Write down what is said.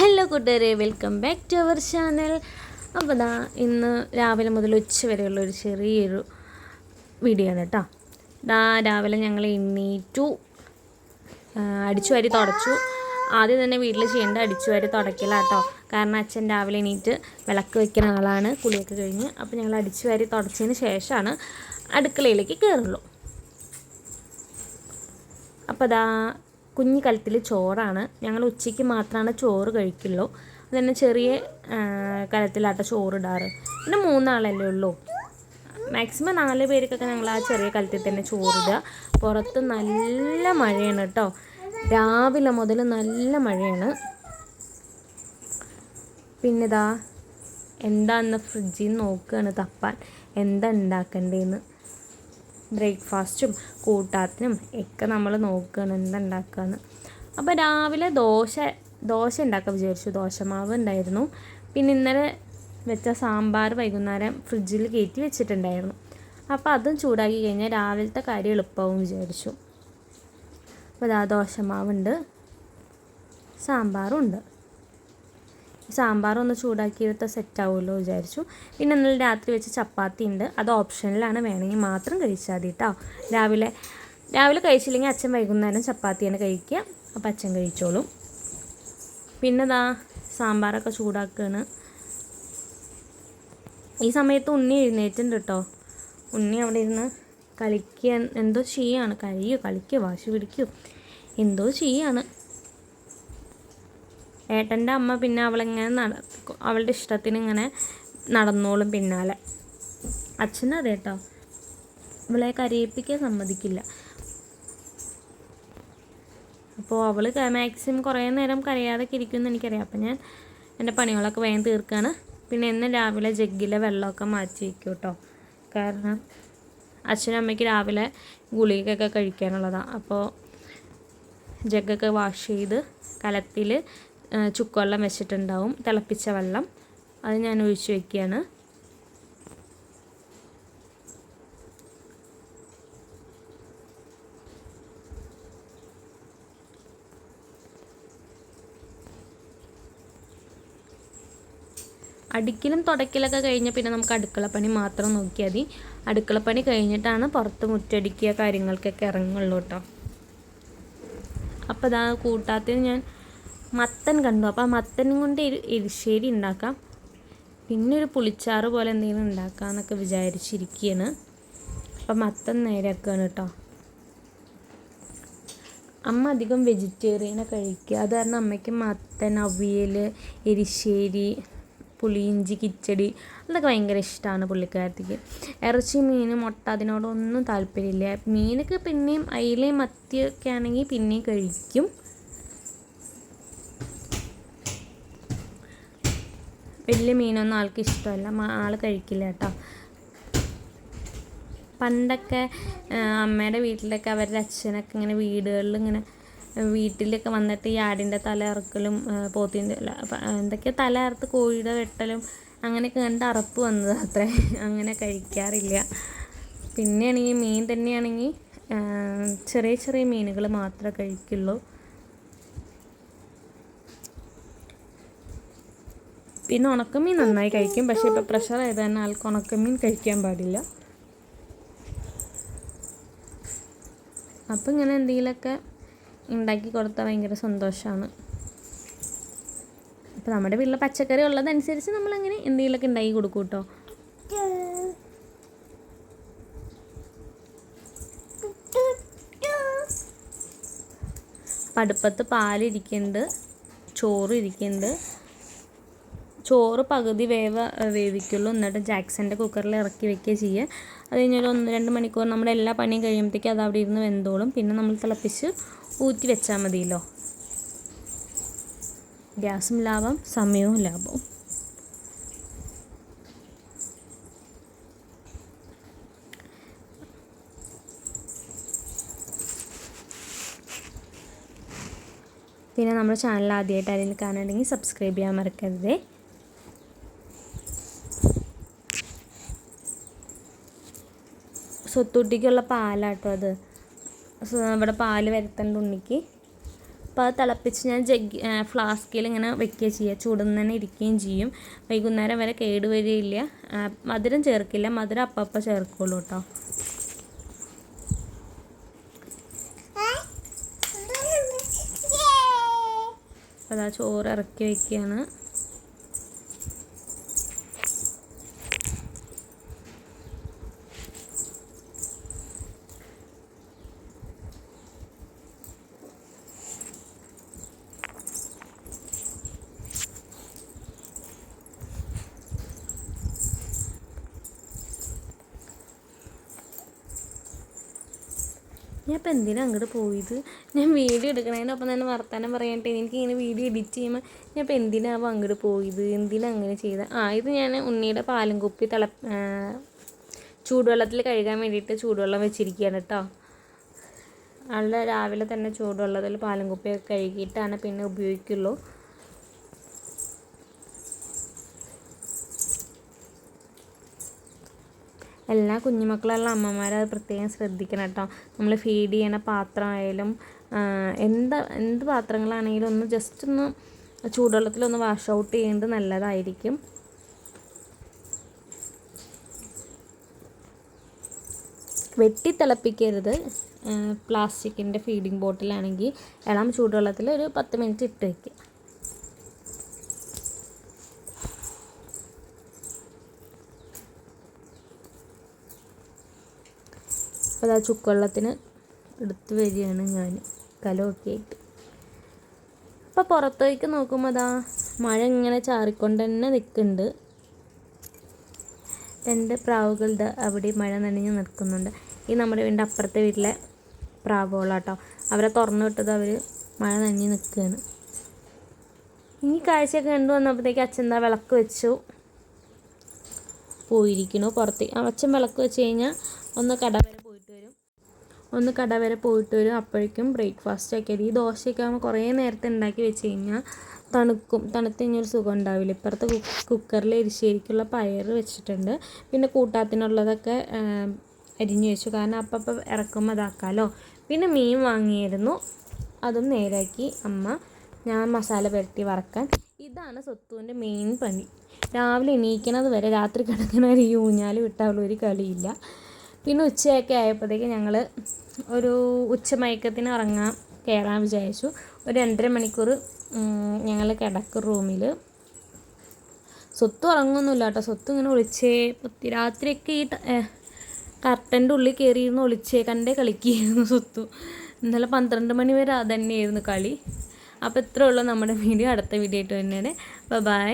Hello കൂട്ടുകാരെ welcome back to our channel അപ്പോൾ ദാ ഇന്ന് രാവിലെ മുതൽ ഉച്ച വരെയുള്ള ഒരു ചെറിയൊരു വീഡിയോ ആണ് കേട്ടോ ദാ രാവിലെ ഞങ്ങൾ എണ്ണീറ്റു അടിച്ചു വാരി തുടച്ചു. ആദ്യം തന്നെ വീട്ടിൽ ചെയ്യേണ്ട അടിച്ചു വാരി കേട്ടോ കാരണം അച്ഛൻ രാവിലെ എണീറ്റ് വിളക്ക് വയ്ക്കുന്ന ആളാണ് കുളിയൊക്കെ കഴിഞ്ഞ്. അപ്പോൾ ഞങ്ങൾ അടിച്ചു വാരി തുടച്ചതിന് ശേഷമാണ് അടുക്കളയിലേക്ക് കയറുള്ളൂ അപ്പോൾ ദാ കുഞ്ഞു കലത്തിൽ ചോറാണ്. ഞങ്ങൾ ഉച്ചയ്ക്ക് മാത്രമാണ് ചോറ് കഴിക്കുള്ളൂ. അതുതന്നെ ചെറിയ കലത്തിലാട്ട ചോറിടാറ്. പിന്നെ മൂന്നാളല്ലേ ഉള്ളൂ. മാക്സിമം നാല് പേർക്കൊക്കെ ഞങ്ങൾ ആ ചെറിയ കലത്തിൽ തന്നെ ചോറിടുക. പുറത്ത് നല്ല മഴയാണ് കേട്ടോ രാവിലെ മുതൽ നല്ല മഴയാണ്. പിന്നെ ഇതാ എന്താന്ന് ഫ്രിഡ്ജിൽ നിന്ന് നോക്കുകയാണ് തപ്പാൻ. എന്താ ഉണ്ടാക്കണ്ടേന്ന് ബ്രേക്ക്ഫാസ്റ്റും കൂട്ടാത്തിനും ഒക്കെ നമ്മൾ നോക്കുകയാണ് എന്തുണ്ടാക്കുകയെന്ന് അപ്പോൾ രാവിലെ ദോശ ദോശ ഉണ്ടാക്കാൻ വിചാരിച്ചു. ദോശമാവ് ഉണ്ടായിരുന്നു. പിന്നെ ഇന്നലെ വെച്ച സാമ്പാർ വൈകുന്നേരം ഫ്രിഡ്ജിൽ കയറ്റി വെച്ചിട്ടുണ്ടായിരുന്നു. അപ്പോൾ അതും ചൂടാക്കി കഴിഞ്ഞാൽ രാവിലത്തെ കാര്യം എളുപ്പമാവും വിചാരിച്ചു. അപ്പോൾ ദോശമാവുണ്ട് സാമ്പാറും ഉണ്ട്. സാമ്പാർ ഒന്ന് ചൂടാക്കിയെടുത്ത സെറ്റ് ആവുമല്ലോ വിചാരിച്ചു. പിന്നെ ഇന്നലെ രാത്രി വെച്ച് ചപ്പാത്തി ഉണ്ട്. അത് ഓപ്ഷനിലാണ് വേണമെങ്കിൽ മാത്രം കഴിച്ചാൽ മതി കേട്ടോ രാവിലെ രാവിലെ കഴിച്ചില്ലെങ്കിൽ അച്ഛൻ വൈകുന്നേരം ചപ്പാത്തിയാണ് കഴിക്കുക. അപ്പം അച്ഛൻ കഴിച്ചോളും. പിന്നെ ദാ സാമ്പാറൊക്കെ ചൂടാക്കുകയാണ് ഈ സമയത്ത് ഉണ്ണി എഴുന്നേറ്റുണ്ട് കേട്ടോ ഉണ്ണി അവിടെ ഇരുന്ന് കളിക്കുക എന്തോ ചെയ്യാണ്. കഴിയോ കളിക്കുക വാശി പിടിക്കും. എന്തോ ചെയ്യാണ്. ഏട്ടന്റെ അമ്മ പിന്നെ അവളിങ്ങനെ നട അവളുടെ ഇഷ്ടത്തിന് ഇങ്ങനെ നടന്നോളും പിന്നാലെ. അച്ഛനതെ കേട്ടോ അവളെ കരയിപ്പിക്കാൻ സമ്മതിക്കില്ല. അപ്പോൾ അവൾ മാക്സിമം കുറേ നേരം കരയാതൊക്കെ ഇരിക്കുമെന്ന് എനിക്കറിയാം. അപ്പം ഞാൻ എന്റെ പണികളൊക്കെ വേഗം തീർക്കുകയാണ് പിന്നെ ഇന്ന് രാവിലെ ജഗ്ഗിലെ വെള്ളമൊക്കെ മാറ്റി വയ്ക്കും കേട്ടോ കാരണം അച്ഛനും അമ്മയ്ക്ക് രാവിലെ ഗുളികയൊക്കെ കഴിക്കാനുള്ളതാണ് അപ്പോൾ ജഗ്ഗൊക്കെ വാഷ് ചെയ്ത് കലത്തിൽ ചുക്കുവെള്ളം വെച്ചിട്ടുണ്ടാവും. തിളപ്പിച്ച വെള്ളം. അത് ഞാൻ ഒഴിച്ച് വെക്കുകയാണ്. അടുക്കിലും തുടക്കിലൊക്കെ കഴിഞ്ഞാൽ പിന്നെ നമുക്ക് അടുക്കളപ്പണി മാത്രം നോക്കിയാൽ മതി. അടുക്കളപ്പണി കഴിഞ്ഞിട്ടാണ് പുറത്ത് മുറ്റടിക്കുക കാര്യങ്ങൾക്കൊക്കെ ഇറങ്ങുള്ളൂ കേട്ടോ. അപ്പോൾ ഇതാ കൂട്ടാത്തിന് ഞാൻ മത്തൻ കണ്ടു. അപ്പോൾ ആ മത്തനും കൊണ്ട് എരി എരിശ്ശേരി ഉണ്ടാക്കാം. പിന്നെ ഒരു പുളിച്ചാറ് പോലെ എന്തെങ്കിലും ഉണ്ടാക്കാമെന്നൊക്കെ വിചാരിച്ചിരിക്കുകയാണ് അപ്പം മത്തൻ നേരെയാക്കുകയാണ് കേട്ടോ. അമ്മ അധികം വെജിറ്റേറിയനെ കഴിക്കുക. അത് കാരണം അമ്മയ്ക്ക് മത്തൻ അവിയൽ എരിശ്ശേരി പുളിയിഞ്ചി കിച്ചടി അതൊക്കെ ഭയങ്കര ഇഷ്ടമാണ് പുള്ളിക്കാരത്തേക്ക്. ഇറച്ചി മീൻ മുട്ട അതിനോടൊന്നും താല്പര്യമില്ല. മീനൊക്കെ പിന്നെയും അയിലയും മത്തിയൊക്കെ ആണെങ്കിൽ പിന്നെയും കഴിക്കും. വലിയ മീനൊന്നും ആൾക്ക് ഇഷ്ടമല്ല. ആൾ കഴിക്കില്ല കേട്ടോ. പണ്ടൊക്കെ അമ്മയുടെ വീട്ടിലൊക്കെ അവരുടെ അച്ഛനൊക്കെ ഇങ്ങനെ വീടുകളിൽ ഇങ്ങനെ വീട്ടിലൊക്കെ വന്നിട്ട് ഈ ആടിന്റെ തല ഇറക്കലും പോത്തിന്റെ എന്തൊക്കെയോ തല ഇറത്ത് കോഴിയുടെ വെട്ടലും അങ്ങനെയൊക്കെ കണ്ട് അറപ്പ് വന്നത് അത്രേ. അങ്ങനെ കഴിക്കാറില്ല. പിന്നെയാണെങ്കിൽ മീൻ തന്നെയാണെങ്കിൽ ചെറിയ ചെറിയ മീനുകൾ മാത്രമേ കഴിക്കുള്ളൂ. പിന്നെ ഉണക്കമീൻ നന്നായി കഴിക്കും. പക്ഷേ ഇപ്പോൾ പ്രഷർ ആയത് തന്നെ ആൾക്ക് ഉണക്കമീൻ കഴിക്കാൻ പാടില്ല. അപ്പം ഇങ്ങനെ എന്തെങ്കിലുമൊക്കെ ഉണ്ടാക്കി കൊടുത്താൽ ഭയങ്കര സന്തോഷമാണ്. അപ്പോൾ നമ്മുടെ വീട്ടിലെ പച്ചക്കറി ഉള്ളതനുസരിച്ച് നമ്മളങ്ങനെ എന്തെങ്കിലുമൊക്കെ ഉണ്ടാക്കി കൊടുക്കും കേട്ടോ. അടുപ്പത്ത് പാലിരിക്കുന്നുണ്ട് ചോറ് ഇരിക്കുന്നുണ്ട്. ചോറ് പകുതി വേവ വേവിക്കുള്ളൂ. എന്നിട്ട് ജാക്സന്റെ കുക്കറിൽ ഇറക്കി വെക്കുക ചെയ്യുക. അത് കഴിഞ്ഞൊരു ഒന്ന് രണ്ട് മണിക്കൂർ നമ്മുടെ എല്ലാ പണിയും കഴിയുമ്പോഴത്തേക്കും അത് അവിടെ ഇരുന്ന് വെന്തോളും. പിന്നെ നമ്മൾ തിളപ്പിച്ച് ഊറ്റി വെച്ചാൽ മതിയല്ലോ. ഗ്യാസും ലാഭം സമയവും ലാഭവും. പിന്നെ നമ്മുടെ ചാനൽ ആദ്യമായിട്ട് ആരെങ്കിലും കാണുന്നുണ്ടെങ്കിൽ സബ്സ്ക്രൈബ് ചെയ്യാൻ മറക്കരുതേ. സ്വത്തുട്ടിക്കുള്ള പാലാട്ടോ അത്. ഇവിടെ പാൽ വരുത്തേണ്ട ഉണ്ണിക്ക് അപ്പോൾ അത് തിളപ്പിച്ച് ഞാൻ ജഗ് ഫ്ലാസ്കിൽ ഇങ്ങനെ വെക്കുകയും ചെയ്യുക ചൂടുന്ന് തന്നെ ഇരിക്കുകയും ചെയ്യും. വൈകുന്നേരം വരെ കേടുവരികയില്ല മധുരം ചേർക്കില്ല. മധുരം അപ്പം ചേർക്കുള്ളൂ കേട്ടോ അപ്പോൾ അതാ ചോറ് ഇറക്കി വയ്ക്കുകയാണ് ഞാൻ ഇപ്പം എന്തിനാണ് അങ്ങോട്ട് പോയത്? ഞാൻ വീഡിയോ എടുക്കണതിനൊപ്പം തന്നെ വർത്താനം പറയാനായിട്ട് എനിക്ക് ഇങ്ങനെ വീഡിയോ എഡിറ്റ് ചെയ്യുമ്പോൾ ഞാൻ ഇപ്പം എന്തിനാവും അങ്ങോട്ട് പോയത്? എന്തിനാ അങ്ങനെ ചെയ്തത് ആ ഇത് ഞാൻ ഉണ്ണിയുടെ പാലും കുപ്പി തിള ചൂടുവെള്ളത്തിൽ കഴുകാൻ വേണ്ടിയിട്ട് ചൂടുവെള്ളം വെച്ചിരിക്കുകയാണ് കേട്ടോ ആളുടെ രാവിലെ തന്നെ ചൂടുവെള്ളത്തിൽ പാലും കുപ്പിയൊക്കെ കഴുകിയിട്ടാണ് പിന്നെ ഉപയോഗിക്കുള്ളൂ. എല്ലാ കുഞ്ഞുമക്കളുള്ള അമ്മമാരത് പ്രത്യേകം ശ്രദ്ധിക്കണം കേട്ടോ. നമ്മൾ ഫീഡ് ചെയ്യണ പാത്രമായാലും എന്ത് എന്ത് പാത്രങ്ങളാണെങ്കിലും ഒന്ന് ജസ്റ്റ് ഒന്ന് ചൂടുവെള്ളത്തിലൊന്ന് വാഷ് ഔട്ട് ചെയ്യേണ്ടത് നല്ലതായിരിക്കും. വെട്ടി തിളപ്പിക്കരുത്. പ്ലാസ്റ്റിക്കിന്റെ ഫീഡിങ് ബോട്ടിലാണെങ്കിൽ ഇളം ചൂടുവെള്ളത്തിൽ ഒരു പത്ത് മിനിറ്റ് ഇട്ട് വയ്ക്കുക അപ്പോൾ ആ ചുക്കുവെള്ളത്തിന് എടുത്തു വരികയാണ് ഞാൻ. കലമൊക്കെ ആയിട്ട്. അപ്പോൾ പുറത്തേക്ക് നോക്കുമ്പോൾ അതാ മഴ ഇങ്ങനെ ചാറിക്കൊണ്ട് തന്നെ നിൽക്കുന്നുണ്ട് രണ്ട് പ്രാവുകളുടെ അവിടെ മഴ നനഞ്ഞ് നിൽക്കുന്നുണ്ട്. ഈ നമ്മുടെ വീടിന്റെ അപ്പുറത്തെ വീട്ടിലെ പ്രാവുകളാട്ടോ. അവരെ തുറന്നു വിട്ടത് അവർ മഴ നനഞ്ഞ് നിൽക്കുകയാണ് ഇനി കാഴ്ചയൊക്കെ കണ്ടു വന്നപ്പോഴത്തേക്ക് അച്ഛൻ എന്താ വിളക്ക് വെച്ചു. പോയിരിക്കണു പുറത്തേക്ക് അച്ഛൻ വിളക്ക് വെച്ച് കഴിഞ്ഞാൽ ഒന്ന് കട വരെ പോയിട്ട് വരും ഒന്ന് കട വരെ പോയിട്ട് വരും. അപ്പോഴേക്കും ബ്രേക്ക്ഫാസ്റ്റ് ആക്കിയത് ഈ ദോശയൊക്കെ ആകുമ്പോൾ കുറേ നേരത്തെ ഉണ്ടാക്കി വെച്ച് കഴിഞ്ഞാൽ തണുക്കും. തണുത്ത് കഴിഞ്ഞൊരു സുഖം ഉണ്ടാവില്ല ഇപ്പുറത്തെ കുക്കറിൽ എരിശ്ശേരിക്കുള്ള പയർ വെച്ചിട്ടുണ്ട്. പിന്നെ കൂട്ടാത്തിനുള്ളതൊക്കെ അരിഞ്ഞു വെച്ചു. കാരണം അപ്പം ഇറക്കുമ്പോൾ അതാക്കാമല്ലോ പിന്നെ മീൻ വാങ്ങിയിരുന്നു. അതും നേരാക്കി. അമ്മ ഞാൻ മസാല പുരട്ടി വറക്കാൻ. ഇതാണ് സ്വത്തുവിന്റെ മെയിൻ പണി. രാവിലെ എണീക്കണത് വരെ രാത്രി കിടക്കണ ഒരു ഊഞ്ഞാൽ വിട്ടാൽ ഒരു കളിയില്ല. പിന്നെ ഉച്ചയൊക്കെ ആയപ്പോഴത്തേക്ക് ഞങ്ങൾ ഒരു ഉച്ചമയക്കത്തിന് ഇറങ്ങാൻ കയറാൻ വിചാരിച്ചു. ഒരു രണ്ടര മണിക്കൂർ ഞങ്ങൾ കിടക്കും റൂമിൽ സ്വത്ത് ഉറങ്ങുന്നില്ല കേട്ടോ. സ്വത്ത് ഇങ്ങനെ ഒളിച്ചേ. രാത്രിയൊക്കെ ഈ കർട്ടന്റെ ഉള്ളിൽ കയറിയിരുന്ന് ഒളിച്ചേ കണ്ടേ കളിക്കുകയായിരുന്നു സ്വത്തു. ഇന്നലെ പന്ത്രണ്ട് മണി വരെ അതന്നെയായിരുന്നു കളി. അപ്പോൾ ഇത്രയുള്ള നമ്മുടെ വീഡിയോ. അടുത്ത വീഡിയോ ആയിട്ട് തന്നെയാണ് ബൈ